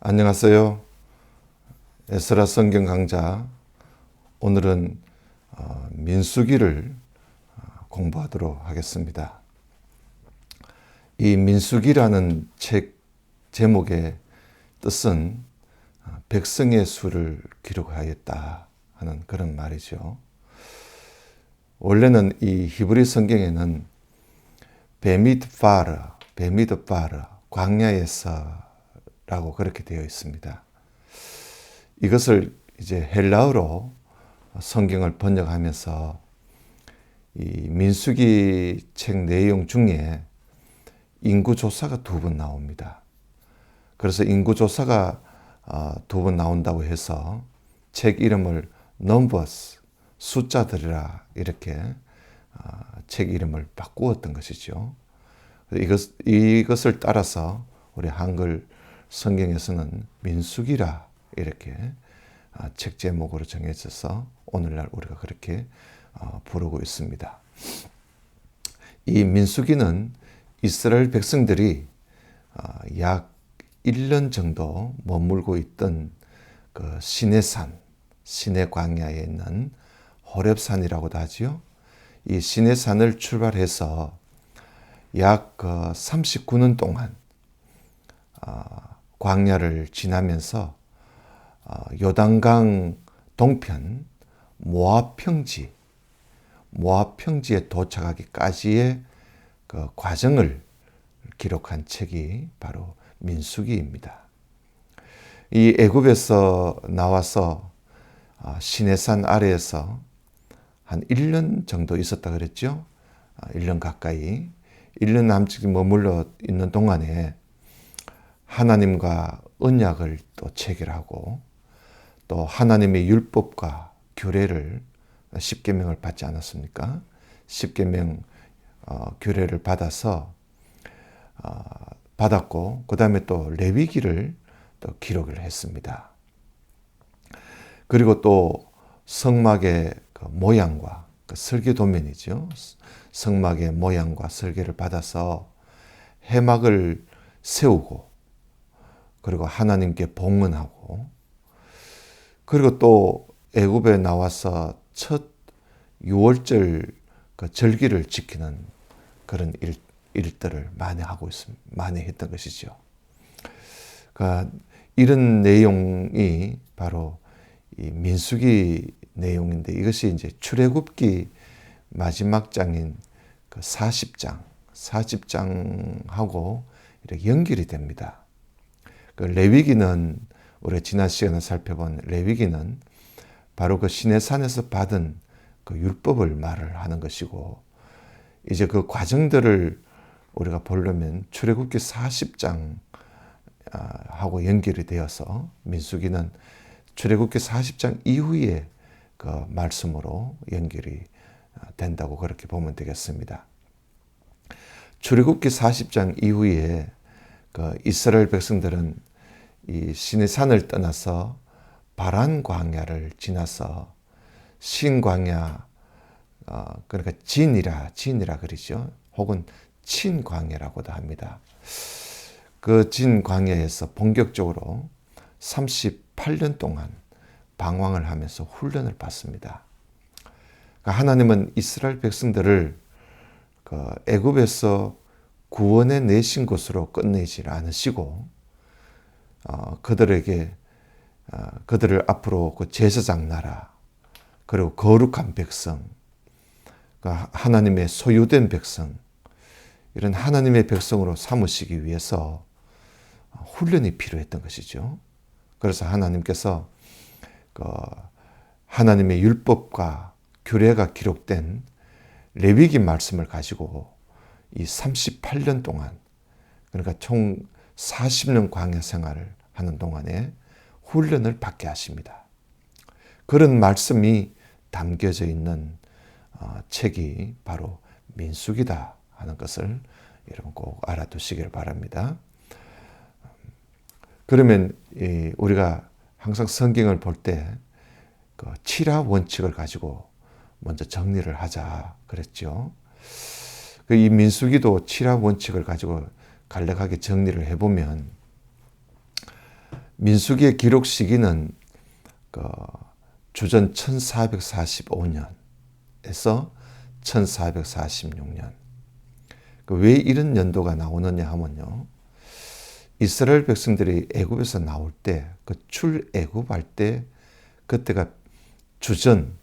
안녕하세요. 에스라 성경 강좌. 오늘은 어, 민수기를 어, 공부하도록 하겠습니다. 이 민수기라는 책 제목의 뜻은 어, 백성의 수를 기록하였다 하는 그런 말이죠. 원래는 이 히브리 성경에는 베미드파르, 베미드파르, 광야에서 라고 그렇게 되어 있습니다. 이것을 이제 헬라어로 성경을 번역하면서 이 민수기 책 내용 중에 인구 조사가 두 번 나옵니다. 그래서 인구 조사가 어, 두번 나온다고 해서 책 이름을 Numbers 숫자들이라 이렇게 어, 책 이름을 바꾸었던 것이죠. 이것, 이것을 따라서 우리 한글 성경에서는 민수기라 이렇게 어, 책 제목으로 정해져서 오늘날 우리가 그렇게 부르고 있습니다. 이 민수기는 이스라엘 백성들이 약 1년 정도 머물고 있던 그 시내산, 시내 광야에 있는 호렙산이라고도 하지요. 이 시내산을 출발해서 약 39년 그 동안 어, 광야를 지나면서 어, 요단강 동편 모압 평지, 모압 평지에 도착하기까지의 그 과정을 기록한 책이 바로 민수기입니다. 이 애굽에서 나와서 아, 시내산 아래에서 한 1년 정도 있었다 그랬죠. 1년 아, 가까이. 1년 남짓 머물러 있는 동안에 하나님과 언약을 또 체결하고 또 하나님의 율법과 규례를 십계명을 받지 않았습니까? 십계명 어, 규례를 받아서 어, 받았고 그 다음에 또 레위기를 또 기록을 했습니다. 그리고 또 성막의 그 모양과 그 설계 도면이죠. 성막의 모양과 설계를 받아서 해막을 세우고 그리고 하나님께 봉헌하고 그리고 또 애굽에 나와서 첫 유월절 그 절기를 지키는 그런 일, 일들을 많이 하고 있습니다. 많이 했던 것이죠. 그러니까 이런 내용이 바로 이 민수기 내용인데 이것이 이제 출애굽기 마지막 장인 그 40장, 40장하고 이렇게 연결이 됩니다. 그 레위기는 우리 지난 시간에 살펴본 레위기는 바로 그 시내산에서 받은 그 율법을 말을 하는 것이고 이제 그 과정들을 우리가 보려면 출애굽기 40장 하고 연결이 되어서 민수기는 출애굽기 40장 이후에 그 말씀으로 연결이 된다고 그렇게 보면 되겠습니다. 출애굽기 40장 이후에 그 이스라엘 백성들은 이 신의 산을 떠나서 바란 광야를 지나서 신 광야 어, 그러니까 진이라 진이라 그러죠. 혹은 친광야라고도 합니다. 그 진광야에서 본격적으로 38년 동안 방황을 하면서 훈련을 받습니다. 그러니까 하나님은 이스라엘 백성들을 그 애굽에서 구원해 내신 곳으로 끝내지 않으시고 어, 그들에게 어, 그들을 앞으로 그 제사장 나라 그리고 거룩한 백성, 그 하나님의 소유된 백성 이런 하나님의 백성으로 삼으시기 위해서 훈련이 필요했던 것이죠. 그래서 하나님께서 그 하나님의 율법과 규례가 기록된 레위기 말씀을 가지고 이 38년 동안 그러니까 총 40년 광야 생활을 하는 동안에 훈련을 받게 하십니다. 그런 말씀이 담겨져 있는 어, 책이 바로 민숙이다 하는 것을 여러분 꼭 알아두시길 바랍니다. 그러면 우리가 항상 성경을 볼 때 그 칠화 원칙을 가지고 먼저 정리를 하자 그랬죠. 그이 민수기도 칠화 원칙을 가지고 간략하게 정리를 해보면 민수기의 기록 시기는 그 주전 1445년에서 1446년. 그 왜 이런 연도가 나오느냐 하면요. 이스라엘 백성들이 애굽에서 나올 때, 그 출애굽할 때, 그때가 주전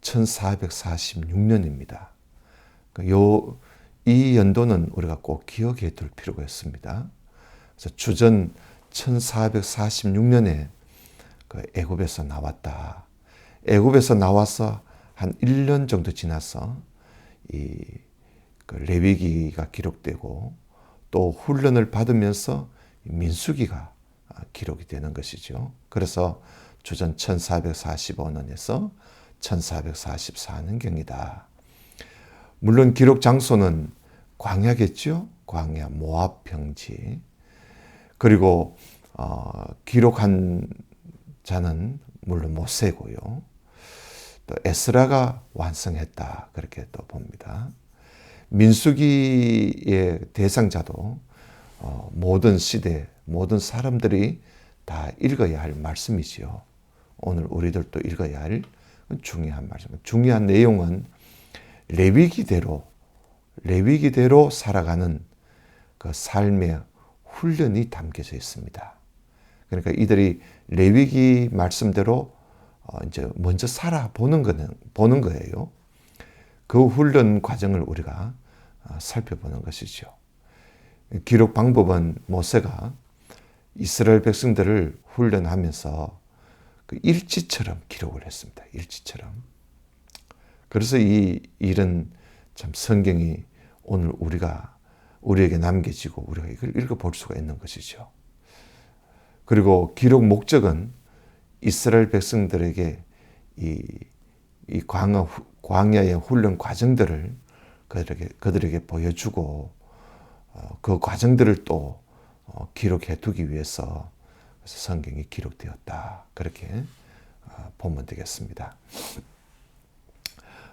1446년입니다. 그 요, 이 연도는 우리가 꼭 기억해 둘 필요가 있습니다. 그래서 주전 1446년에 그 애굽에서 나왔다. 애굽에서 나와서 한 1년 정도 지나서 이 그 레위기가 기록되고 또 훈련을 받으면서 민수기가 기록이 되는 것이죠. 그래서 주전 1445년에서 1444년경이다. 물론 기록 장소는 광야겠죠. 광야 모압 평지. 그리고 어, 기록한 자는 물론 모세고요. 또 에스라가 완성했다 그렇게 또 봅니다. 민수기의 대상자도 어, 모든 시대 모든 사람들이 다 읽어야 할 말씀이지요. 오늘 우리들도 읽어야 할 중요한 말씀. 중요한 내용은 레위기대로 레위기대로 살아가는 그 삶의 훈련이 담겨져 있습니다. 그러니까 이들이 레위기 말씀대로 어, 이제 먼저 살아보는 거는 보는 거예요. 그 훈련 과정을 우리가 어, 살펴보는 것이죠. 기록 방법은 모세가 이스라엘 백성들을 훈련하면서 그 일지처럼 기록을 했습니다. 일지처럼. 그래서 이 일은 참 성경이 오늘 우리가 우리에게 남겨지고 우리가 이걸 읽어볼 수가 있는 것이죠. 그리고 기록 목적은 이스라엘 백성들에게 이, 이 광야, 광야의 훈련 과정들을 그들에게, 그들에게 보여주고 어, 그 과정들을 또 어, 기록해 두기 위해서 성경이 기록되었다. 그렇게 어, 보면 되겠습니다.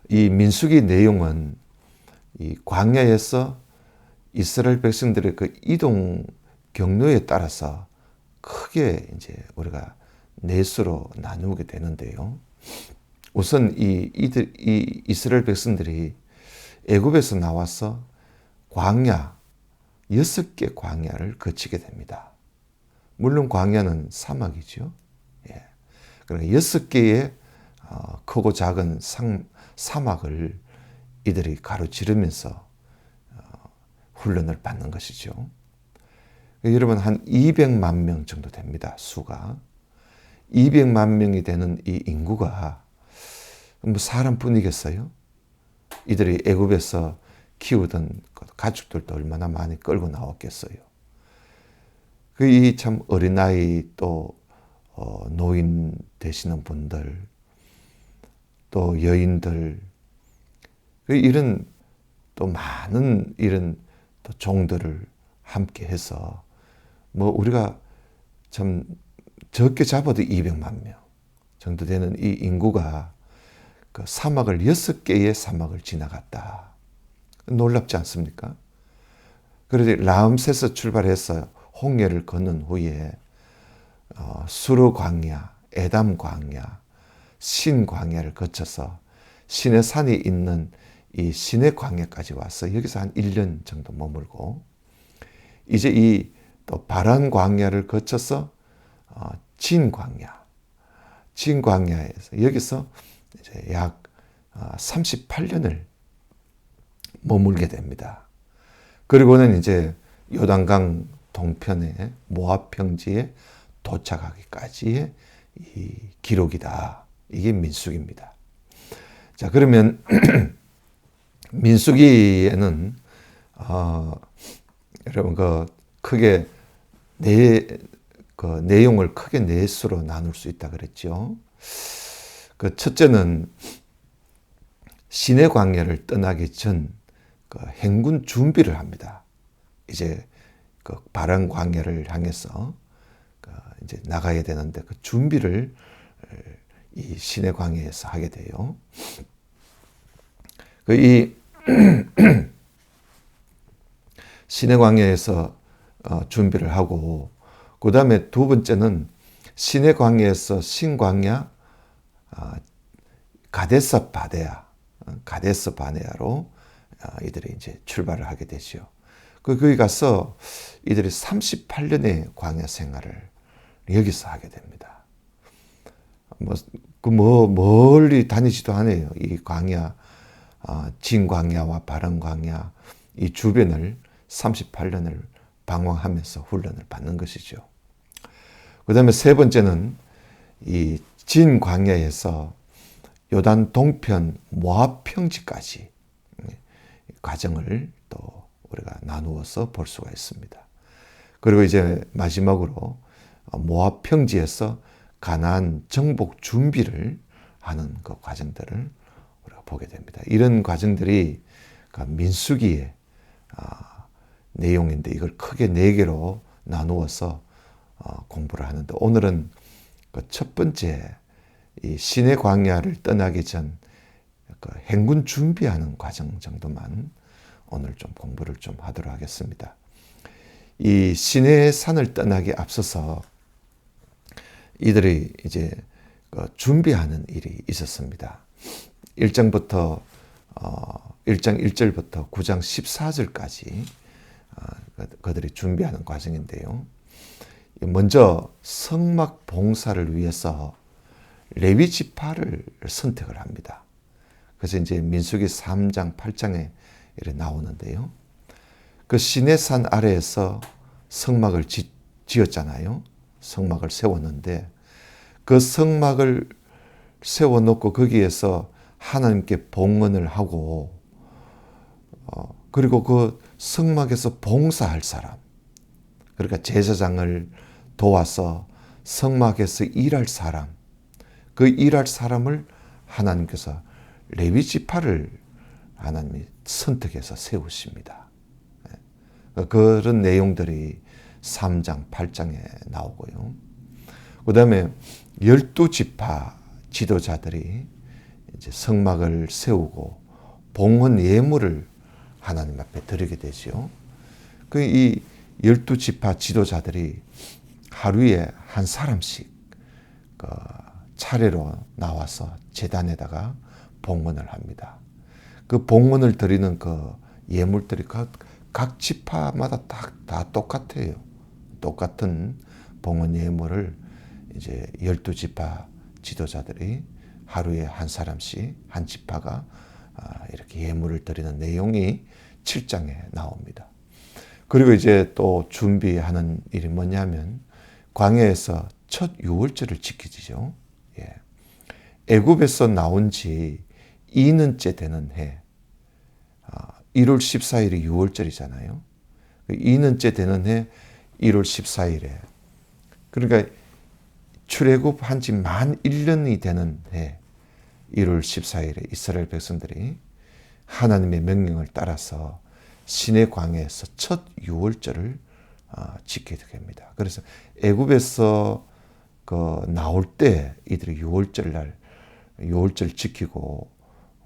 이 민수기 내용은 이 광야에서 이스라엘 백성들의 그 이동 경로에 따라서 크게 이제 우리가 넷으로 나누게 되는데요. 우선 이 이들 이 이스라엘 백성들이 애굽에서 나와서 광야 여섯 개 광야를 거치게 됩니다. 물론 광야는 사막이죠. 예. 그러니까 여섯 개의 어, 크고 작은 상, 사막을 이들이 가로지르면서 어, 훈련을 받는 것이죠. 여러분 한 200만 명 정도 됩니다. 수가 200만 명이 되는 이 인구가 뭐 사람뿐이겠어요? 이들이 애굽에서 키우던 가축들도 얼마나 많이 끌고 나왔겠어요. 그이참 어린아이 또 어, 노인 되시는 분들 또 여인들 그 이런 또 많은 이런 또 종들을 함께 해서 뭐 우리가 참 적게 잡아도 200만 명 정도 되는 이 인구가 그 사막을 여섯 개의 사막을 지나갔다. 놀랍지 않습니까? 그래서 라암세서 출발해서 홍해를 건넌 후에 어, 수르 광야, 에담 광야, 신 광야를 거쳐서 신의 산이 있는 이 신의 광야까지 와서 여기서 한 1년 정도 머물고 이제 이 또 바란 광야를 거쳐서 어, 진 광야, 진 광야에서 여기서 이제 약 38년을 어, 머물게 됩니다. 그리고는 이제 요단강 동편의 모압 평지에 도착하기까지의 이 기록이다. 이게 민숙입니다. 자, 그러면 민숙이에는 어, 여러분 그 크게 네, 그 내용을 크게 네 수로 나눌 수 있다 그랬죠. 그 첫째는 신의 광야를 떠나기 전 그 행군 준비를 합니다. 이제 그 바른 광야를 향해서 그 이제 나가야 되는데 그 준비를 이 신의 광야에서 하게 돼요. 그 이 신의 광야에서 어, 준비를 하고 그 다음에 두 번째는 신의 광야에서 신광야 어, 가데스 바데아, 어, 가데스 바네아로 어, 이들이 이제 출발을 하게 되죠. 그 거기 가서 이들이 38년의 광야 생활을 여기서 하게 됩니다. 뭐, 그 뭐, 멀리 다니지도 않아요. 이 광야, 어, 진광야와 바른광야, 이 주변을 38년을 방황하면서 훈련을 받는 것이죠. 그 다음에 세 번째는 이 진광야에서 요단 동편 모압 평지까지 과정을 또 우리가 나누어서 볼 수가 있습니다. 그리고 이제 마지막으로 모압 평지에서 가나안 정복 준비를 하는 그 과정들을 보게 됩니다. 이런 과정들이 그 민수기의 아, 내용인데 이걸 크게 네 개로 나누어서 어, 공부를 하는데 오늘은 그 첫 번째 이 신의 광야를 떠나기 전 그 행군 준비하는 과정 정도만 오늘 좀 공부를 좀 하도록 하겠습니다. 이 신의 산을 떠나기 앞서서 이들이 이제 그 준비하는 일이 있었습니다. 1장부터 어 1장 1절부터 9장 14절까지 어, 그들이 준비하는 과정인데요. 먼저 성막 봉사를 위해서 레위 지파를 선택을 합니다. 그래서 이제 민수기 3장 8장에 이렇게 나오는데요. 그 시내산 아래에서 성막을 지, 지었잖아요. 성막을 세웠는데 그 성막을 세워놓고 거기에서 하나님께 봉헌을 하고 어, 그리고 그 성막에서 봉사할 사람 그러니까 제사장을 도와서 성막에서 일할 사람 그 일할 사람을 하나님께서 레위 지파를 하나님이 선택해서 세우십니다. 예. 그런 내용들이 3장, 8장에 나오고요. 그 다음에 열두 지파 지도자들이 이제 성막을 세우고 봉헌 예물을 하나님 앞에 드리게 되죠. 그이 열두 지파 지도자들이 하루에 한 사람씩 그 차례로 나와서 재단에다가 봉헌을 합니다. 그 봉헌을 드리는 그 예물들이 각, 각 지파마다 다, 다 똑같아요. 똑같은 봉헌 예물을 이제 열두 지파 지도자들이 하루에 한 사람씩 한 지파가 아, 이렇게 예물을 드리는 내용이 7장에 나옵니다. 그리고 이제 또 준비하는 일이 뭐냐면 광야에서 첫 유월절을 지키지죠. 예. 애굽에서 나온 지 2년째 되는 해, 1월 아, 14일이 6월절이잖아요. 2년째 되는 해 1월 14일에. 그러니까 출애굽 한 지 만 1년이 되는 해 1월 14일에 이스라엘 백성들이 하나님의 명령을 따라서 신의 광야에서 첫 6월절을 아, 지키게 됩니다. 그래서 애굽에서 그 나올 때 이들이 6월절 날 6월절 지키고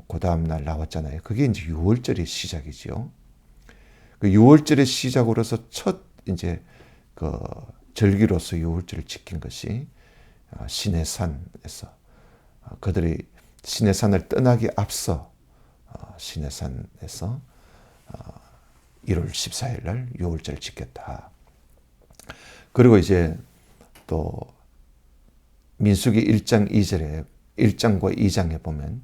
그 다음 날 나왔잖아요. 그게 이제 6월절의 시작이지요. 그 6월절의 시작으로서 첫 이제 그 절기로서 6월절을 지킨 것이 어, 신의 산에서 어, 그들이 신의 산을 떠나기 앞서 어, 신의 산에서 1월 14일 날 6월절을 지켰다. 그리고 이제 또 민수기 1장 2절에 1장과 2장에 보면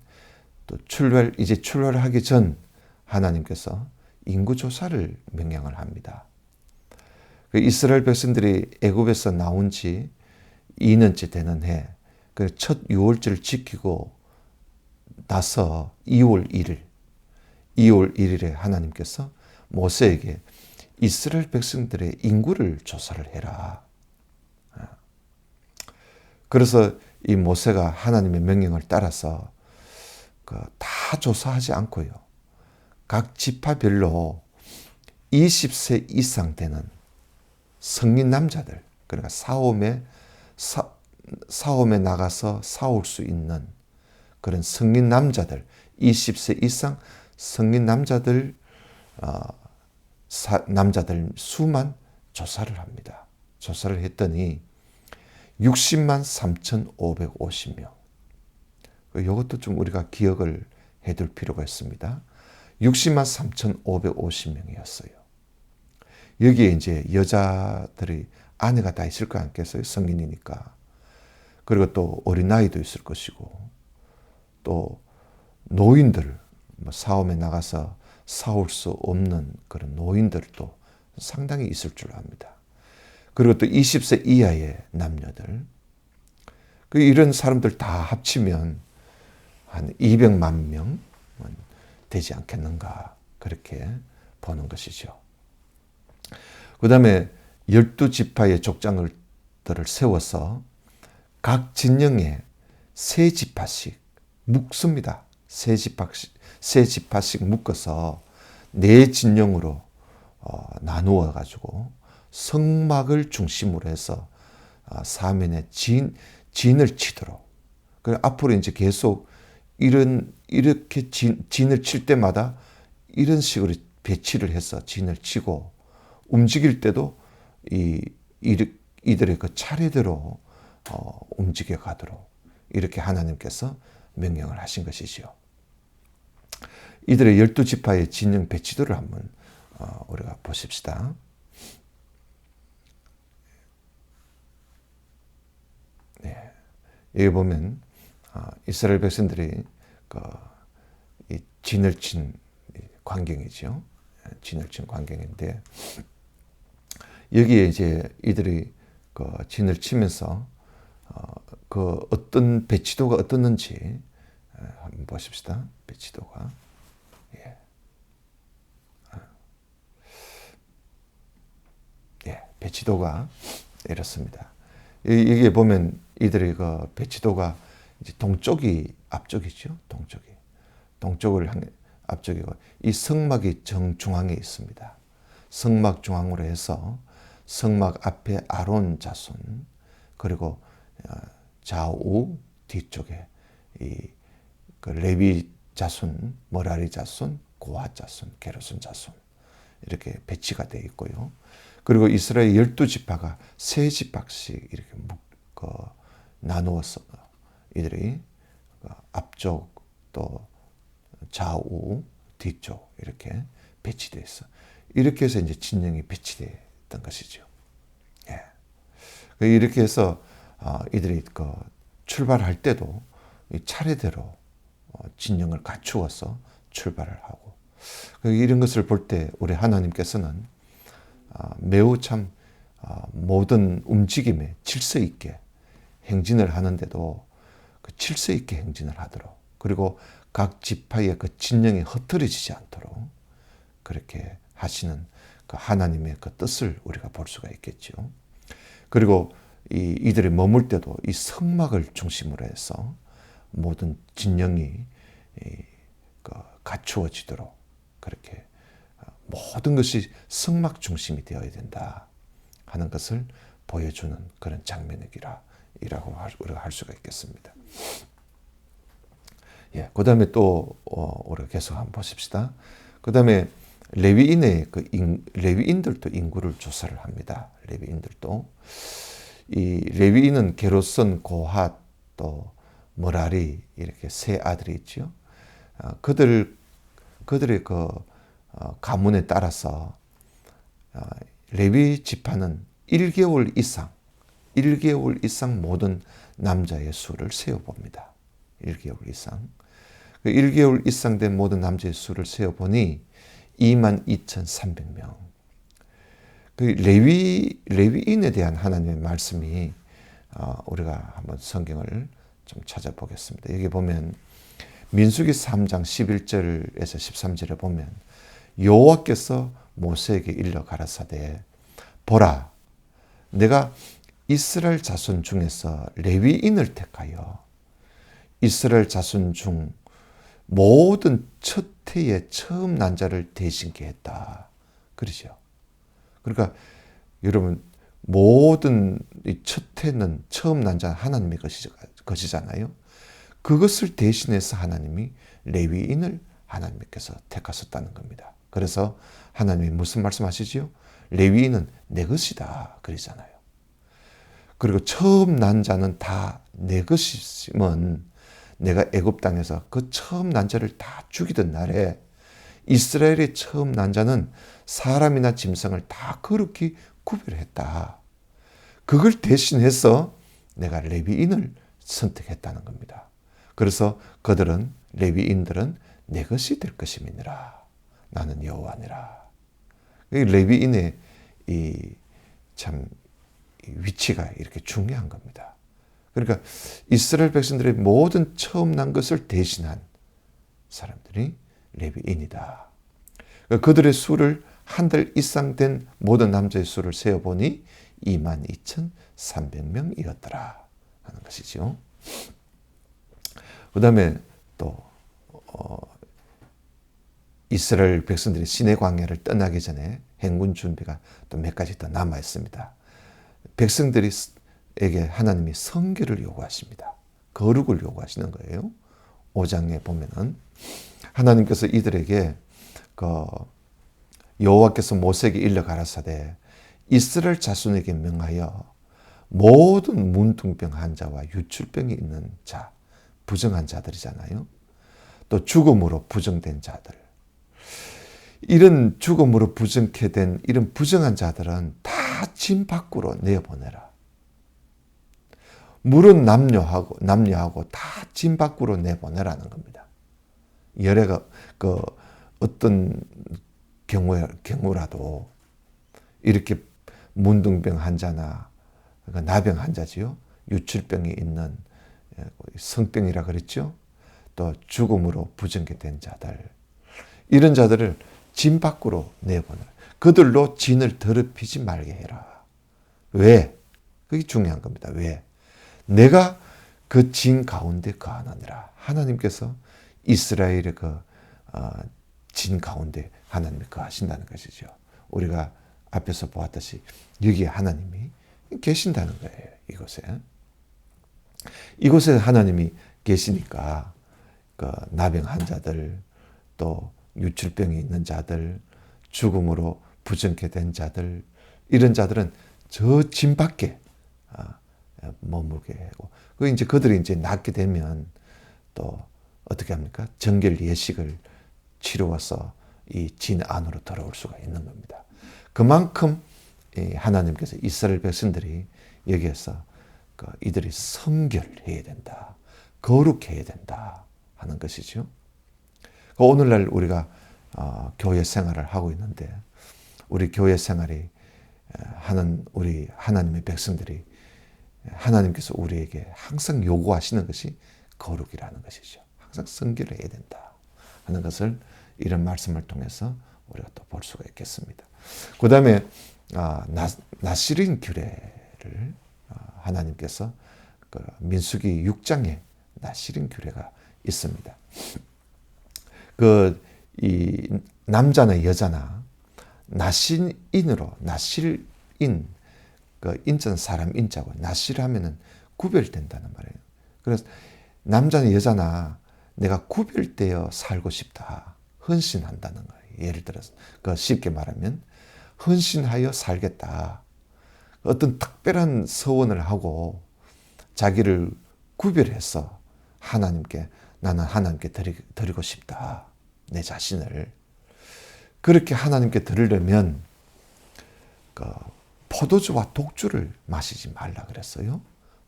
또 출발 이제 출발하기 전 하나님께서 인구 조사를 명령을 합니다. 그 이스라엘 백성들이 애굽에서 나온 지 2년째 되는 해, 그 첫 6월절을 지키고 나서 2월 1일, 2월 1일에 하나님께서 모세에게 이스라엘 백성들의 인구를 조사를 해라. 그래서 이 모세가 하나님의 명령을 따라서 그다 조사하지 않고요. 각 지파별로 20세 이상 되는 성인 남자들, 그러니까 사홈에, 사, 사홈에 나가서 사올 수 있는 그런 성인 남자들, 20세 이상 성인 남자들, 어, 사, 남자들 수만 조사를 합니다. 조사를 했더니 60만 3,550명. 이것도 좀 우리가 기억을 해둘 필요가 있습니다. 60만 3,550명이었어요. 여기에 이제 여자들이 아내가 다 있을 거 아니겠어요? 성인이니까. 그리고 또 어린아이도 있을 것이고, 또 노인들, 뭐 사업에 나가서 사올 수 없는 그런 노인들도 상당히 있을 줄 압니다. 그리고 또 20세 이하의 남녀들. 그 이런 사람들 다 합치면 한 200만 명 되지 않겠는가. 그렇게 보는 것이죠. 그 다음에 열두 지파의 족장들을 세워서 각 진영에 세 지파씩 묶습니다. 세 지파씩, 세 지파씩 묶어서 네 진영으로 어, 나누어 가지고 성막을 중심으로 해서 어, 사면에 진, 진을 치도록. 그 앞으로 이제 계속 이런 이렇게 진, 진을 칠 때마다 이런 식으로 배치를 해서 진을 치고 움직일 때도 이, 이들의 그 차례대로 어, 움직여 가도록 이렇게 하나님께서 명령을 하신 것이지요. 이들의 열두 지파의 진영 배치도를 한번 어, 우리가 보십시다. 네. 여기 보면 어, 이스라엘 백성들이 그, 이 진을 친 광경이죠. 진을 친 광경인데 여기에 이제 이들이 그 진을 치면서 어, 그 어떤 배치도가 어떻는지 한번 보십시다. 배치도가 예. 아. 예, 배치도가 이렇습니다. 이게 보면 이들의 그 배치도가 이제 동쪽이 앞쪽이죠. 동쪽이 동쪽을 향해 앞쪽이고 이 성막이 정중앙에 있습니다. 성막 중앙으로 해서 성막 앞에 아론 자손 그리고 어, 좌우 뒤쪽에 이그 레위 자손, 머라리 자손, 고아 자손, 게르손 자손 이렇게 배치가 되어 있고요. 그리고 이스라엘 열두 지파가 세 지파씩 이렇게 묶어 나누어서 이들이 그 앞쪽 또 좌우 뒤쪽 이렇게 배치되어 있어. 이렇게 해서 이제 진영이 배치 됐던 것이죠. 예. 그 이렇게 해서 어, 이들이 그 출발할 때도 차례대로 어, 진영을 갖추어서 출발을 하고 그 이런 것을 볼 때 우리 하나님께서는 어, 매우 참 모든 움직임에 질서 있게 행진을 하는데도 그 질서 있게 행진을 하도록 그리고 각 지파의 그 진영이 흩어지지 않도록 그렇게 하시는 그 하나님의 그 뜻을 우리가 볼 수가 있겠죠. 그리고 이, 이들이 머물 때도 이 성막을 중심으로 해서 모든 진영이 이, 그 갖추어지도록 그렇게 어, 모든 것이 성막 중심이 되어야 된다 하는 것을 보여주는 그런 장면이라 이라고 우리가 할 수가 있겠습니다. 예, 그 다음에 또 어, 우리가 계속 한번 보십시다. 그 다음에 레위인의 그 인, 레위인들도 인구를 조사를 합니다. 레위인들도 이 레위인은 게로선, 고핫 또 머라리 이렇게 세 아들이 있죠. 어, 그들 그들의 그 어, 가문에 따라서 어, 레위 지파는 1개월 이상 1개월 이상 모든 남자의 수를 세어 봅니다. 1개월 이상. 그 1개월 이상 된 모든 남자의 수를 세어 보니 22,300명. 그 레위 레위인에 대한 하나님의 말씀이 어, 우리가 한번 성경을 좀 찾아보겠습니다. 여기 보면 민수기 3장 11절에서 13절에 보면 여호와께서 모세에게 일러 가라사대 보라 내가 이스라엘 자손 중에서 레위인을 택하여 이스라엘 자손 중 모든 첫 해의 처음 난 자를 대신케 했다. 그러죠. 그러니까 여러분 모든 첫 해는 처음 난 자 하나님의 것이잖아요. 그것을 대신해서 하나님이 레위인을 하나님께서 택하셨다는 겁니다. 그래서 하나님이 무슨 말씀하시지요? 레위인은 내 것이다. 그러잖아요. 그리고 처음 난 자는 다 내 것이면 내가 애굽 땅에서 그 처음 난 자를 다 죽이던 날에 이스라엘의 처음 난 자는 사람이나 짐승을 다 거룩히 구별했다. 그걸 대신해서 내가 레위인을 선택했다는 겁니다. 그래서 그들은 레위인들은 내 것이 될 것임이니라. 나는 여호와니라. 레위인의 이 참 위치가 이렇게 중요한 겁니다. 그러니까 이스라엘 백성들의 모든 처음 난 것을 대신한 사람들이 레위인이다. 그러니까 그들의 수를 한 달 이상 된 모든 남자의 수를 세어보니 22,300명이었더라 하는 것이죠. 그 다음에 또 어, 이스라엘 백성들이 시내 광야를 떠나기 전에 행군 준비가 또 몇 가지 더 남아 있습니다. 백성들 에게 하나님이 성결을 요구하십니다. 거룩을 요구하시는 거예요. 5장에 보면은 하나님께서 이들에게 그 여호와께서 모세에게 일러 가라사대 이스라엘 자손에게 명하여 모든 문둥병 환자와 유출병이 있는 자, 부정한 자들이잖아요. 또 죽음으로 부정된 자들. 이런 죽음으로 부정케 된 이런 부정한 자들은 다짐 밖으로 내보내라. 물은 남녀하고 남녀하고 다짐 밖으로 내보내라는 겁니다. 열애가 그 어떤 경우 경우라도 이렇게 문둥병 환자나 그러니까 나병 환자지요. 유출병이 있는 예, 성병이라 그랬죠. 또 죽음으로 부정케 된 자들 이런 자들을 진 밖으로 내보내. 그들로 진을 더럽히지 말게 해라. 왜? 그게 중요한 겁니다. 왜? 내가 그 진 가운데 거하느니라. 하나님께서 이스라엘의 그, 어, 진 가운데 하나님이 거하신다는 것이죠. 우리가 앞에서 보았듯이 여기에 하나님이 계신다는 거예요. 이곳에. 이곳에 하나님이 계시니까 그 나병 환자들 또 유출병이 있는 자들, 죽음으로 부정케 된 자들, 이런 자들은 저 진 밖에 아, 머물게 하고, 그 이제 그들이 이제 낫게 되면 또 어떻게 합니까? 정결 예식을 치루어서 이 진 안으로 들어올 수가 있는 겁니다. 그만큼 하나님께서 이스라엘 백성들이 여기에서 그 이들이 성결해야 된다. 거룩해야 된다. 하는 것이죠. 그 오늘날 우리가 어, 교회 생활을 하고 있는데 우리 교회 생활이 하는 우리 하나님의 백성들이 하나님께서 우리에게 항상 요구하시는 것이 거룩이라는 것이죠. 항상 성결을 해야 된다 하는 것을 이런 말씀을 통해서 우리가 또 볼 수가 있겠습니다. 그 다음에 아, 나시린 규례를 아, 하나님께서 그 민수기 6장에 나시린 규례가 있습니다. 그, 이, 남자나 여자나, 나신인으로, 나실인, 그, 인자는 사람 인자고, 나실하면은 구별된다는 말이에요. 그래서 남자나 여자나 내가 구별되어 살고 싶다. 헌신한다는 거예요. 예를 들어서, 그 쉽게 말하면, 헌신하여 살겠다. 어떤 특별한 서원을 하고 자기를 구별해서 하나님께 나는 하나님께 드리, 드리고 싶다. 내 자신을. 그렇게 하나님께 드리려면 그 포도주와 독주를 마시지 말라 그랬어요.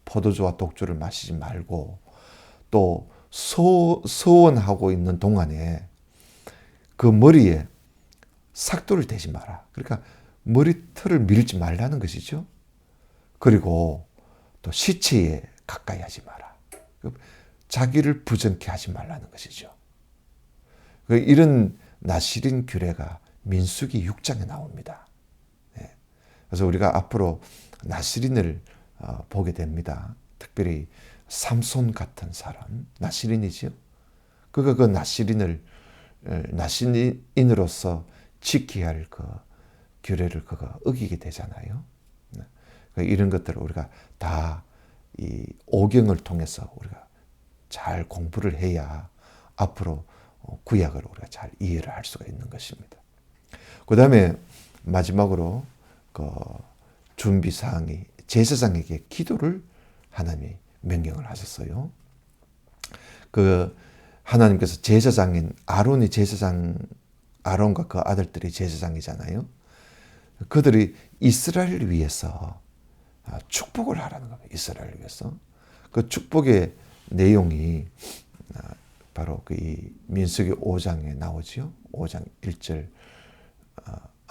포도주와 독주를 마시지 말고 또 소, 소원하고 있는 동안에 그 머리에 삭도를 대지 마라. 그러니까 머리털을 밀지 말라는 것이죠. 그리고 또 시체에 가까이 하지 마라. 자기를 부정케 하지 말라는 것이죠. 그 이런 나시린 규례가 민수기 6장에 나옵니다. 네. 그래서 우리가 앞으로 나시린을 어, 보게 됩니다. 특별히 삼손 같은 사람, 나시린이지요. 그가 그 나시린을 나시린으로서 지켜야 할 그 규례를 그가 어기게 되잖아요. 네. 그 이런 것들을 우리가 다 이 오경을 통해서 우리가 잘 공부를 해야 앞으로 어, 구약을 우리가 잘 이해를 할 수가 있는 것입니다. 그 다음에 마지막으로 그 준비 사항이 제사장에게 기도를 하나님이 명령을 하셨어요. 그 하나님께서 제사장인 아론이 제사장 아론과 그 아들들이 제사장이잖아요. 그들이 이스라엘을 위해서 아, 축복을 하라는 겁니다. 이스라엘을 위해서. 그 축복의 내용이 아, 바로 그 민수기 5장에 나오지요. 5장 1절.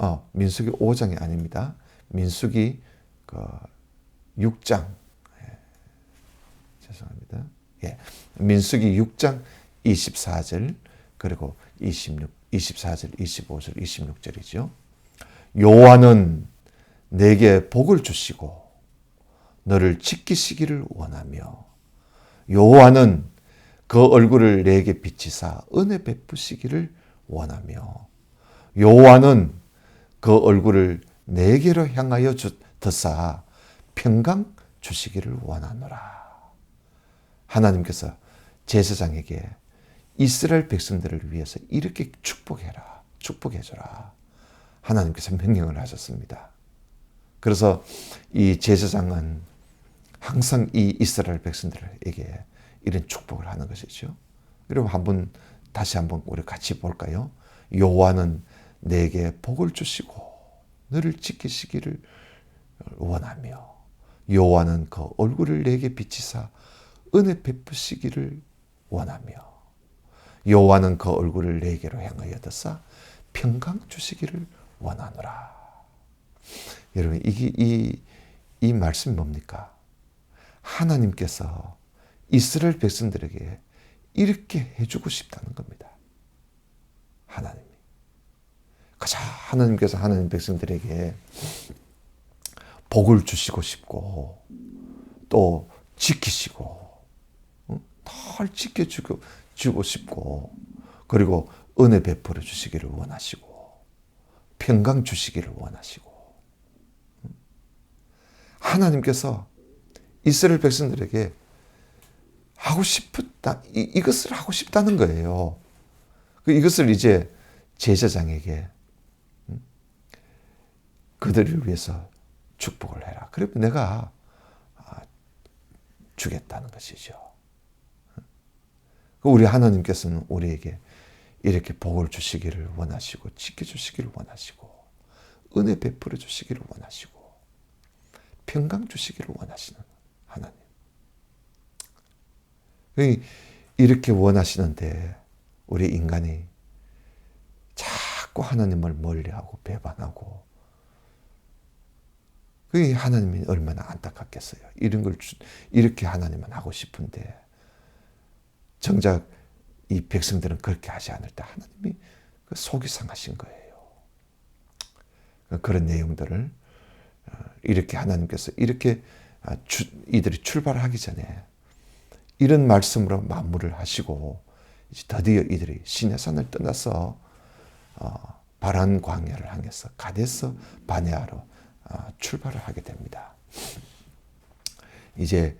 어, 민수기 5장이 아닙니다. 민수기 그 6장. 예. 죄송합니다. 예. 민수기 6장 24절 그리고 26 24절, 25절, 26절이죠. 여호와는 내게 복을 주시고 너를 지키시기를 원하며 여호와는 그 얼굴을 내게 비치사 은혜 베푸시기를 원하며 여호와는 그 얼굴을 내게로 향하여 드사 평강 주시기를 원하노라. 하나님께서 제사장에게 이스라엘 백성들을 위해서 이렇게 축복해라. 축복해줘라. 하나님께서 명령을 하셨습니다. 그래서 이 제사장은 항상 이 이스라엘 백성들에게 이런 축복을 하는 것이죠. 그리고 한번 다시 한번 우리 같이 볼까요? 여호와는 내게 복을 주시고 너를 지키시기를 원하며 여호와는 그 얼굴을 내게 비치사 은혜 베푸시기를 원하며 여호와는 그 얼굴을 내게로 향하여 드사 평강 주시기를 원하노라. 여러분 이게 이, 이 말씀이 뭡니까? 하나님께서 이스라엘 백성들에게 이렇게 해주고 싶다는 겁니다. 하나님이. 가자 하나님께서 하나님 백성들에게 복을 주시고 싶고 또 지키시고 널 지켜주고 주고 싶고 그리고 은혜 베풀어 주시기를 원하시고 평강 주시기를 원하시고 하나님께서 이스라엘 백성들에게 하고 싶다 이, 것을 하고 싶다는 거예요. 그 이것을 이제 제사장에게 그들을 위해서 축복을 해라. 그러면 내가 아, 주겠다는 것이죠. 우리 하나님께서는 우리에게 이렇게 복을 주시기를 원하시고 지켜주시기를 원하시고 은혜 베풀어 주시기를 원하시고 평강 주시기를 원하시는 하나님. 이렇게 원하시는데 우리 인간이 자꾸 하나님을 멀리하고 배반하고 그 하나님이 얼마나 안타깝겠어요. 이런 걸 이렇게 하나님은 하고 싶은데 정작 이 백성들은 그렇게 하지 않을 때 하나님이 그 속이 상하신 거예요. 그런 내용들을 어, 이렇게 하나님께서 이렇게 아, 이들이 출발하기 전에 이런 말씀으로 마무리를 하시고 드디어 이들이 시내산을 떠나서 어, 바란 광야를 향해서 가데스 바네아로 어, 출발을 하게 됩니다. 이제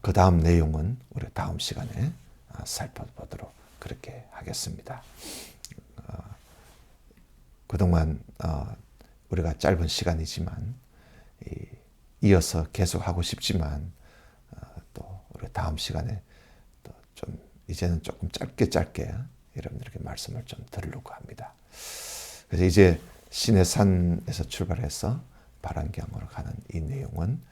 그 다음 내용은 우리 다음 시간에 살펴보도록 그렇게 하겠습니다. 어, 그동안 어, 우리가 짧은 시간이지만 이어서 계속 하고 싶지만 어, 또 우리 다음 시간에 또 좀 이제는 조금 짧게 짧게 여러분들에게 말씀을 좀 드리려고 합니다. 그래서 이제 신의 산에서 출발해서 바란경으로 가는 이 내용은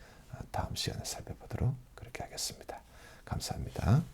다음 시간에 살펴보도록 그렇게 하겠습니다. 감사합니다.